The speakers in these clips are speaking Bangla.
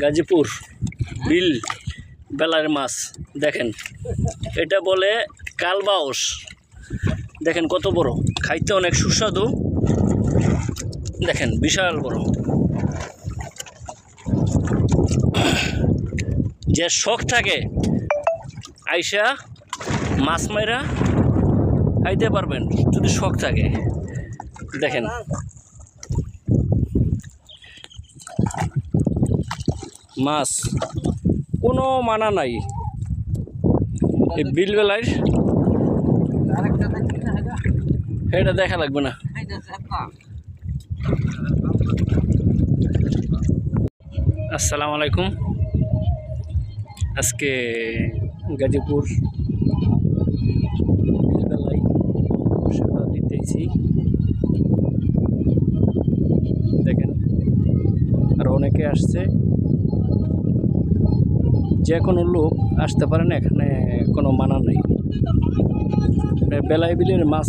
গাজীপুর, বিল, বেলার মাছ, দেখেন। এটা বলে কালবাউস দেখেন কত বড়। খাইতে অনেক সুস্বাদু। দেখেন, বিশাল বড়। যে শখ থাকে, আইসা মাছ মাইরা খাইতে পারবেন, যদি শখ থাকে। দেখেন মাছ। কোনো মানা নাই। এই বিলবেলায় এটা দেখা লাগবে না। আসসালামু আলাইকুম। আজকে গাজীপুর দিতেছি দেখেন, আর অনেকে আসছে। যে কোনো লোক আসতে পারে না, এখানে কোনো মানা নেই। বেলায় বিলের মাছ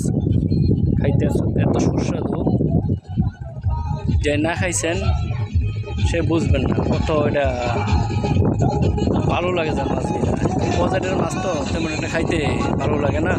খাইতে এত সুস্বাদু। যে না খাইছেন, সে বুঝবেন না, কত এটা ভালো লাগে যার মাছ বাজারের মাছ তো তেমন এটা খাইতে ভালো লাগে না।